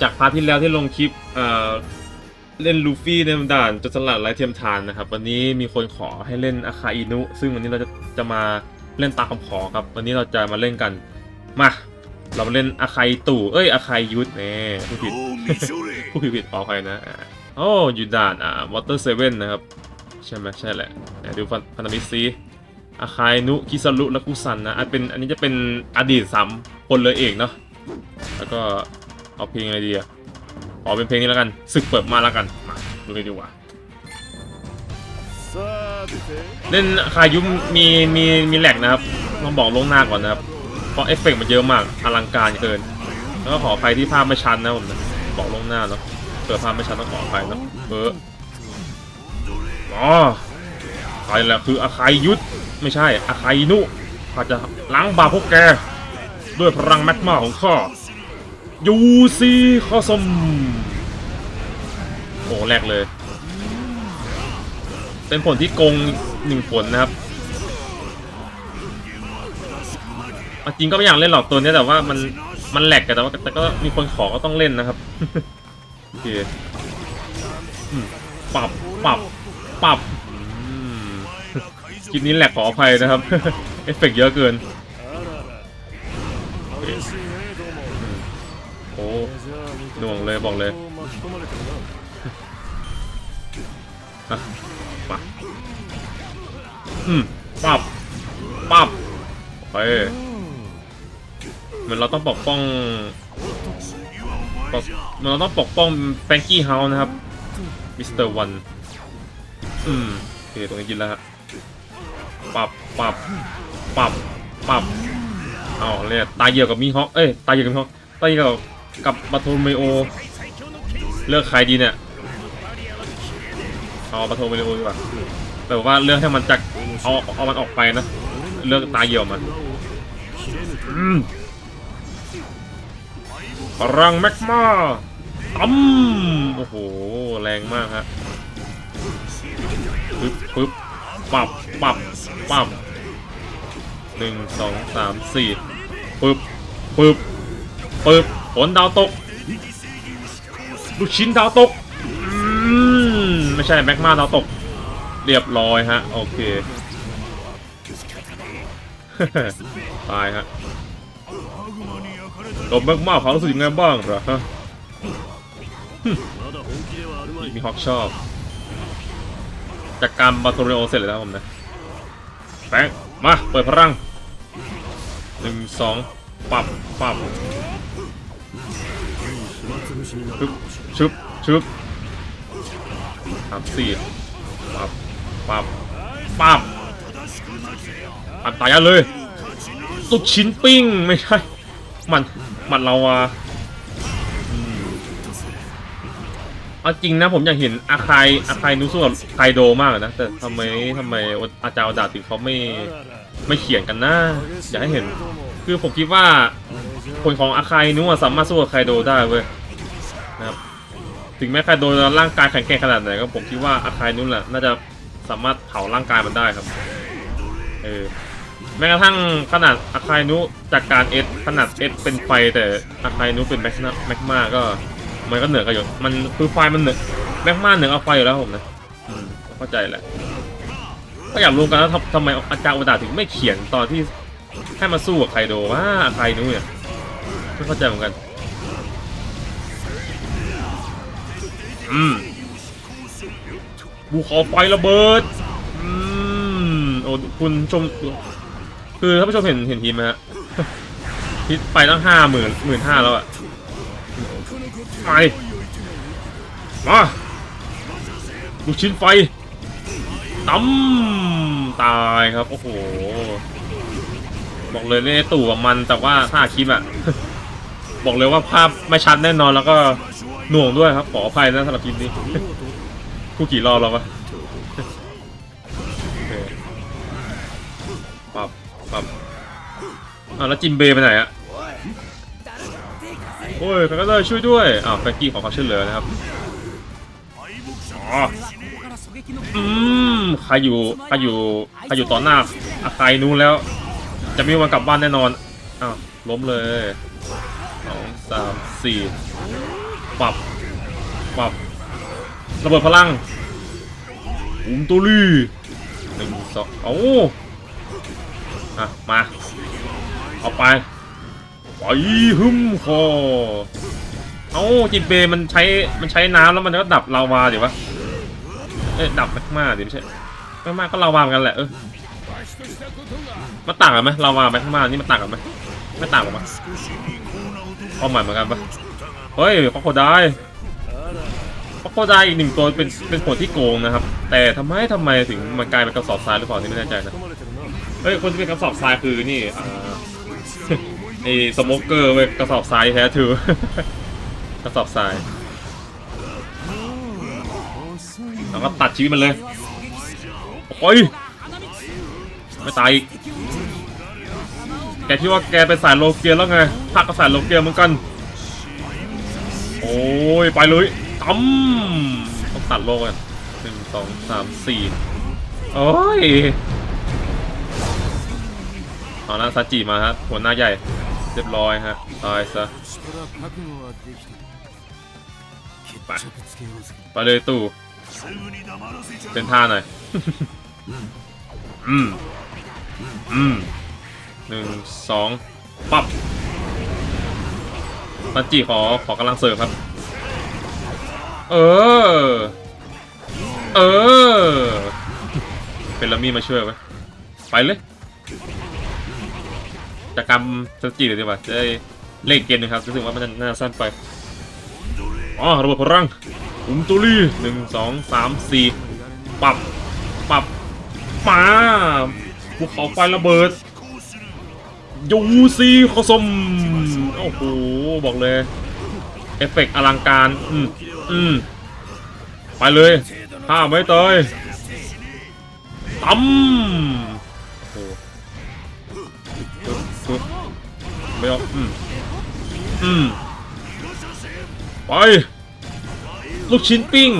จากพาร์ทที่แล้วที่ลงคลิปเอ่อเล่นลูฟี่ในด่านจนสลัดไร้เทียมทานนะครับ วันนี้มีคนขอให้เล่นอาคาอินุ ซึ่งวันนี้เราจะจะมาเล่นตามคำขอครับ วันนี้เราจะมาเล่นกันมาเรามาเล่นอาคาอิตู่เอ้ยอาคายุทธเน่ผู้ผิดผู้ผิดผิดขออภัยนะอ่าโอ้อยู่ด่านอ่าวอเตอร์เซเว่นนะครับ ใช่ไหมใช่แหละไหนดูพันพันธมิตรซีอาคายนุคิซารุและกุซันนะอันเป็นอันนี้จะเป็นอดีตสามคนเลยเอกเนาะแล้วก็ เอาเพลงอะไรดีอะขอเป็นเพลงนี้แล้วกันศึกเปิดมาแล้วกันมาดูกันดีกว่าเล่นอาคายุมีมีมีแหลกนะครับต้องบอกลงหน้าก่อนนะครับเพราะเอฟเฟกต์มันเยอะมากอลังการเกิน แล้วก็ขออภัยที่ภาพไม่ชัดนะผมนะบอกลงหน้าเนาะเกิดภาพไม่ชัดต้องขออภัยเนาะเอออ๋อใครแหละคืออาคายยุทธไม่ใช่อาคายนุข้าจะล้างบาปพวกแก ด้วยพลังแมกมาของข้า ยูซีคอสมโอ้แรกเลย เป็นผลที่โกงหนึ่งผลนะครับจริงก็ไม่อยากเล่นหรอกตัวนี้แต่ว่ามันมันแหลกกันแต่ว่าแต่ก็มีคนขอก็ต้องเล่นนะครับโอเคปรับปรับปรับคลิปนี้แหลกขออภัยนะครับ เอฟเฟกต์เยอะเกินโอเค หน่วงเลยบอกเลยอะอืมปรับปรับโอเคเหมือนเราต้องปกป้องปกเราต้องปกป้องแฟงกี้เฮาส์นะครับมิสเตอร์วันอืมโอเคตรงนี้กินแล้วฮะปับปับปับปับเอาเลยตายเหี่ยวกับมีฮอกเอ้ยตายเหี่ยวกับมีฮอกตายเหี่ยวกับ กับบัตโทเมโอ เลือกใครดีเนี่ย เอาบัตโทเมโอดีกว่าแต่ว่าเลือกให้มันจากเอาเอามันออกไปนะ เลือกตาเหี่ยวมันพลังแมกมาตั้มโอ้โห แรงมากฮะปึ๊บปึ๊บปับปับปับหนึ่งสองสามสี่ปึ๊บปึ๊บปึ๊บ ผลดาวตก ลูกชิ้นดาวตกมไม่ใช่แมกมาดาวตก เรียบร้อยฮะ โอเค ตายฮะตบมากๆความรู้สึกยังไงบ้างเหรอฮะมีฮอกชอบจากการบาโทเรโอเสร็จเลยนะผมนะแบงมา เปิดพลังหนึ่งสองปับปับ ชึบชึบชึบสามสี่ปับปับปับปับตายเลยลูกชิ้นปิ้งไม่ใช่ มันมันเราอะเอาจริงนะผมอยากเห็นอาคายอาคายนุสุกับไคโดมากเลยนะ แต่ทำไมทำไมอาจารย์อดาถึงเขาไม่ไม่เขียนกันนะอยากให้เห็น คือผมคิดว่าผลของอาคายนุสามารถสู้กับไคโดได้เว้ย ถึงแม้ไครโดจะร่างกายแข็งแกร่งขนาดไหนก็ผมคิดว่าอาคายนุ่นแหละน่าจะสามารถเผาร่างกายมันได้ครับ เออแม้กระทั่งขนาดอาคายนุจากการเอสขนาดเอสเป็นไฟแต่อาคายนุเป็นแม็กซ์แม็กมาก็มันก็เหนือกันอยู่มันคือไฟมันเหนือแม็กมาเหนือเอาไฟอยู่แล้วผมนะมเข้าใจแหละก็อยากรู้กันว่าทำทำไมอาจารย์อุดาถึงไม่เขียนตอนที่ให้มาสู้กับไคโดว่าอาคายนุเนี่ยไม่เข้าใจเหมือนกัน อืมบูขอไฟระเบิด อืมโอ้คุณชม คือท่านผู้ชมเห็นเห็นทีมไหมฮะทิศไปตั้งห้าหมื่นหมื่นห้าแล้วอะไปมาลูกชิ้นไฟตั้มตายครับ โอ้โห บอกเลยเล่นตู่มันแต่ว่าถ้าคลิปอะบอกเลยว่าภาพไม่ชัดแน่นอนแล้วก็ หน่วงด้วยครับ ขออภัยนะสำหรับคลิปนี้ผู้กี่รอบแล้ววะโอเคปับปับอ้าวแล้วจิมเบย์ไปไหนอะโอ้ยแฟนก็ได้ช่วยด้วยอ้าวแฟรงกี้ขอความช่วยเหลือนะครับอืมใครอยู่ใครอยู่ใครอยู่ต่อหน้าอาคายนู้นแล้ว จะไมมีวันกลับบ้านแน่นอนอ้าวล้มเลยสองสามสี่ ปับปับระเบิดพลังอุมตุลีหนึ่งสองโอ้อะมา เอาไป ไปหึมคอเอาจินเบย์มันใช้ มันใช้น้ำแล้วมันก็ดับลาวาเดี๋ยววะ เอ้ยดับแมกมาเดี๋ยวไม่ใช่แมกมาก็ลาวาเหมือนกันแหละเออมันต่างกันไหมลาวาแมกมานี่มันต่างกันไหมไม่ต่างกันปะความหมายเหมือนกันปะ เฮ้ยคอโคไดคอโคไดอีกหนึ่งตัวเป็นเป็นผลที่โกงนะครับ แต่ทำไมทำไมถึงมันกลายเป็นกระสอบทรายหรือเปล่านี่ไม่แน่ใจนะเฮ้ยคนที่เป็นกระสอบทรายคือนี่อ่าไอ้สโมกเกอร์เว้ยกระสอบทรายแท้ถือกระสอบทรายแล้วก็ตัดชีวิตมันเลยโอ้ยไม่ตายอีกแกที่ว่าแกเป็นสายโลเกียแล้วไงภาคก็สายโลเกียเหมือนกัน โอ้ย ไปเลยตั้มต้องตัดโลกกันหนึ่งสองสามสี่โอ้ยเอาละซาจิมาฮะหัวหน้าใหญ่ เรียบร้อยฮะตายซะไปไปเลยตู่เป็นท่าหน่อยอืมอืมหนึ่งสองปั๊บ ซาจิขอขอกำลังเสริมครับ เออ เออ เป็นลามี่มาช่วยไว้ไปเลยจะกำสกิลเลยดีกว่าจะได้เล่นเกมนะครับรู้สึกว่ามันน่าสั้นไปอ๋อระเบิดพลังอุมตุลีหนึ่งสองสามสี่ปรับปรับมาภูเขาไฟระเบิด ยูซีผสมโอ้โห บอกเลย เอฟเฟกต์อลังการ อืมอืมไปเลยห้าไม่เตยตั้มโอ้โหไม่เอาอืมอืมไป ลูกชิ้นปิ้ง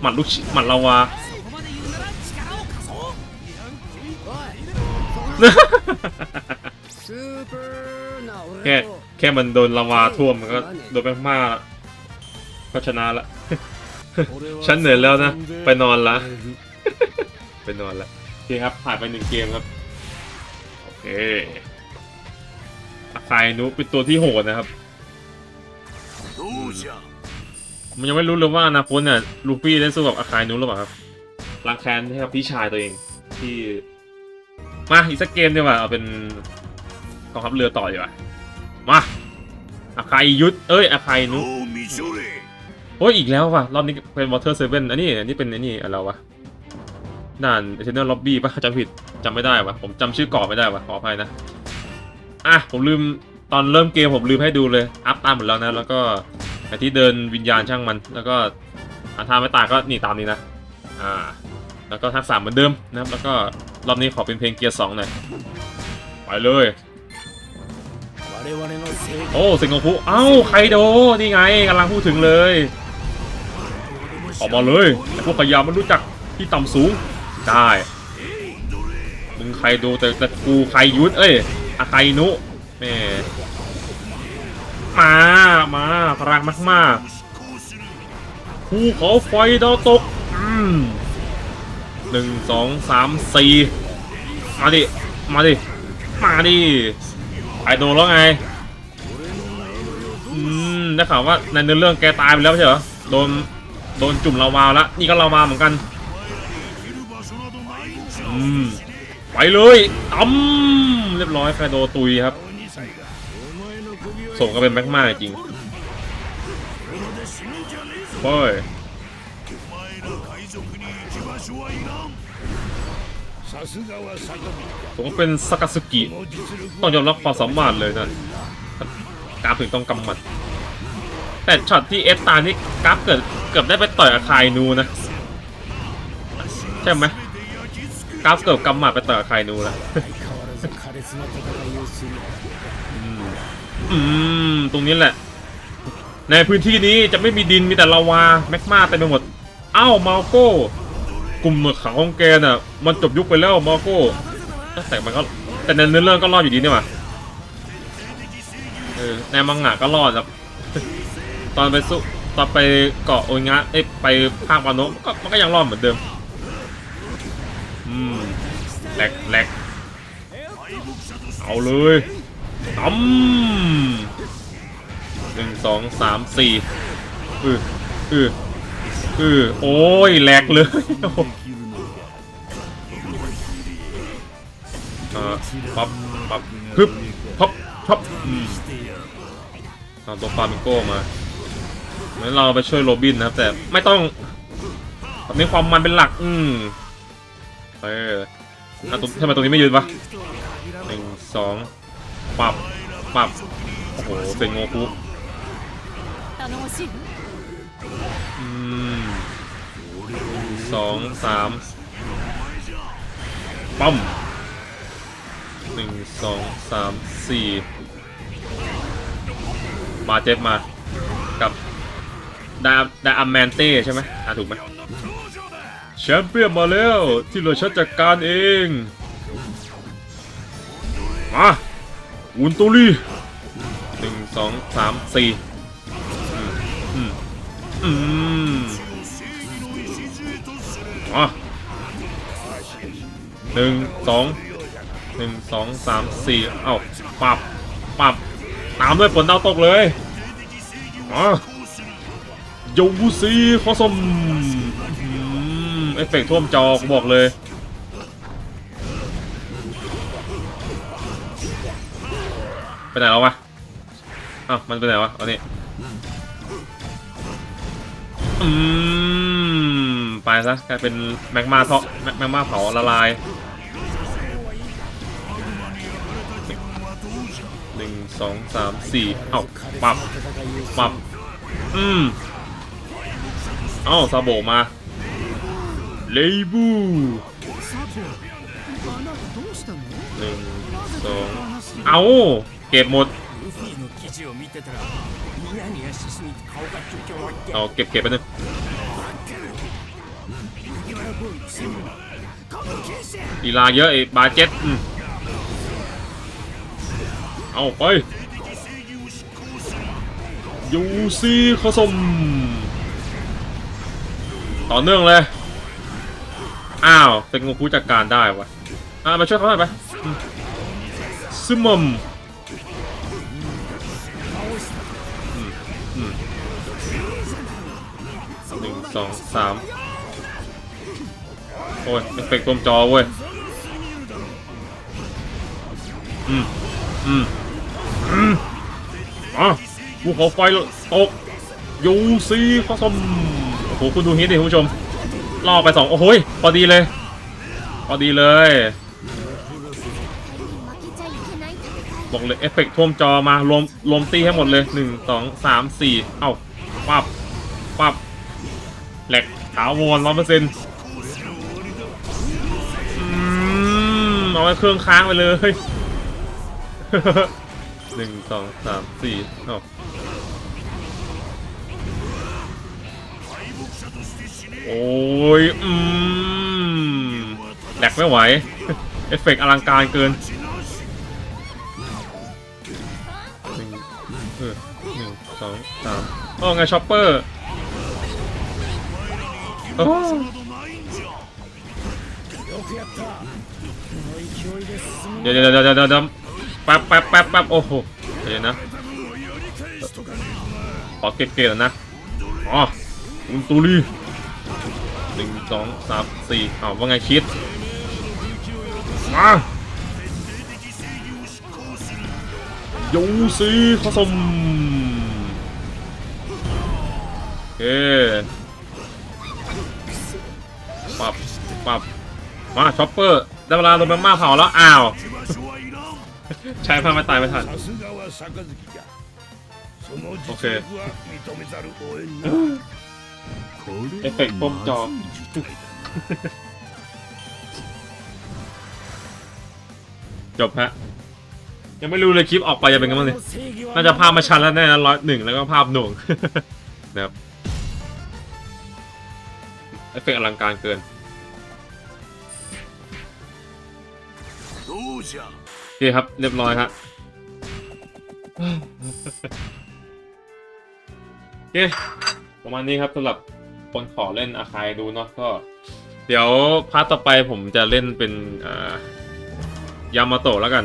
หมัดลูกชิ้นหมัดลาวา แค่俺とแค่มันโดนลาวาท่วมมันก็โดนแมกมาก็ชนะละฉันเหนื่อยแล้วนะ ไปนอนละ ไปนอนละโอเคครับ ผ่านไปหนึ่งเกมครับ โอเคอาคายนุเป็นตัวที่โหดนะครับ มันยังไม่รู้เลยว่าอนาคตเนี่ยลูฟี่ได้สู้กับอาคายนุหรือเปล่าครับล้างแค้นให้กับพี่ชายตัวเองที่ มาอีกสักเกมดีกว่าเอาเป็นกองทัพเรือต่อดีกว่ามาอาคายยุทธเอ้ยอาคายนุโอ้ยอีกแล้วว่ะรอบนี้เป็นวอเตอร์เซเว่นอันนี้อันนี้เป็นอันนี้อะไรวะด่านเทนเนอร์ล็อบบี้ปะจำผิดจำไม่ได้วะผมจำชื่อเกาะไม่ได้วะขออภัยนะอะผมลืมตอนเริ่มเกมผมลืมให้ดูเลยอัพตามหมดแล้วนะแล้วก็ไอที่เดินวิญญาณช่างมัน แล้วก็อาท่าไม่ตายก็นี่ตามนี้นะอ่าแล้วก็ทักษะเหมือนเดิมนะครับแล้วก็ รอบนี้ขอเป็นเพลงเกียร์สองหน่อย ไปเลย โอ้สิงคโผู้เอ้าไคโด นี่ไงกำลังพูดถึงเลย ออกมาเลยพวกขยามันรู้จักที่ต่ำสูง ได้ มึงไคโดแต่แต่กูไคยุทธเอ้ยอะไคโนะแม่มา มาพลังมากๆภูเขาไฟดาวตก อืม หนึ่งสองสามสี่มาดิ มาดิ มาดิไอโดนแล้วไง อืมได้ข่าวว่าในเนื้อเรื่องแกตายไปแล้วใช่เหรอ โดน โดนจุ่มลาวาแล้ว นี่ก็ลาวาเหมือนกัน อืม ไปเลยตั้มเรียบร้อยแฟโดตุยครับ ส่งก็เป็นแม็กมาจริงโอ้ย ผมก็เป็นสกัสกิ ต้องยอมรับความสามารถเลยนะกราฟถึงต้องกำมัด แต่ช็อตที่เอฟตานี่กราฟเกิดเกือบได้ไปต่อยอาคายนูนะ ใช่ไหมกราฟเกือบกำมัดไปต่อยอาคายนูแล้วอืม ตรงนี้แหละ ในพื้นที่นี้จะไม่มีดินมีแต่ลาวาแมกมาเต็มไปหมดอ้าวมาโก้ กลุ่มหนวดขาวของแกน่ะ มันจบยุคไปแล้วมาโก้แต่มันก็แต่ในเนื้อเรื่องก็รอดอยู่ดีนี่หว่าเออในมังงะก็รอดครับตอนไปสู้ตอนไปเกาะโอยงะเอ้ไปภาควาโนะก็มันก็ยังรอดเหมือนเดิมอืมแหลกแหลกเอาเลยตั้มหนึ่งสองสามสี่อืออืออือโอ้ยแหลกเลย ปับปับฮึบพับพับเอาตัวฟามิโก้มางั้นเราไปช่วยโรบินนะครับ แต่ไม่ต้องตอนนี้ความมันเป็นหลัก อืมเอออทำไมตรงนี้ไม่ยืนวะหนึ่งสองปับปับโอ้โหเป็นโงคุอืมสองสามปั๊ม หนึ่งสองสามสี่มาเจ็บมา กับดาดาอัมแมนเต้ใช่ไหมอะถูกไหมแชมเปี้ยนมาแล้ว ที่เหลือฉันจัดการเอง มาอุนตุลีหนึ่งสองสามสี่อืมอืมมอะหนึ่งสอง หนึ่งสองสามสี่เอ้าปับปับตามด้วยฝนดาวตกเลยอะโยบูซีคอสมอืมเอฟเฟกต์ท่วมจอกูบอกเลยไปไหนแล้ววะอ้าวมันไปไหนวะเอานี่อืมไปซะกลายเป็นแมกมาเทาะแมกมาเผาละลาย หนึ่งสองสามสี่เอ้าปับปับอืมเอ้าซาโบมาเลบูหนึ่งสองเอาเก็บหมดเอาเก็บเก็บไปหนึ่งลีลาเยอะไอ้บาเจ็ตอืม เอาไป ยูซีขสม ต่อเนื่องเลย อ้าวเป็นงูคูจัดการได้วะอ่ามาช่วยเขาหน่อยไปอืมซึมมมหนึ่งสองสามโอ้ยเอฟเฟกต์รวมจอเว้ย อืม อืม มาภูเขาไฟตกยูซีข้สมโอ้โหคุณดูฮิตดิคุณผู้ชมล่อไปสองโอ้โหพอดีเลย พอดีเลย บอกเลยเอฟเฟกท่วมจอมารวมรวมตีให้หมดเลยหนึ่งสองสามสี่เอ้าปับปับแหลกถาวรร้อยเปอร์เซ็นต์เอาไว้เครื่องค้างไปเลย หนึ่งสองสามสี่อ้าโอ้ย อืมแหลกไม่ไหว เอฟเฟกต์อลังการเกินหนึ่งเออหนึ่งสองสามโอ้ไงช็อปเปอร์โอ้เดี๋ยวเดี๋ยวเดี๋ยวเดี๋ยวเดี๋ยว ป๊บแป๊บแป๊บแป๊บโอ้โหเดี๋ยวนะขอเก็บเกตนะอ๋ออุนตูรีหนึ่งสองสามสี่อ้าวว่าไงคิดมายูซีผสมโอเคปับปับมาช็อปเปอร์ได้เวลาโดนแมกมาเผาแล้ว อ้าว ใช้ผ้ามาตายไม่ทันโอเคเอฟเฟกต์ปมจอจบฮะยังไม่รู้เลยคลิปออกไปจะเป็นกันบ้างเลยน่าจะภาพมาชันแล้วแน่นะร้อยหนึ่งแล้วก็ภาพหน่วงนะครับเอฟเฟกต์อลังการเกิน เคครับ เรียบร้อยครับโอเคประมาณนี้ครับสำหรับคนขอเล่นอาคายดูเนาะก็ เดี๋ยวพาร์ทต่อไปผมจะเล่นเป็นยามาโตะแล้วกัน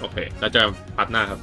โอเค แล้วเจอกันพาร์ทหน้าครับ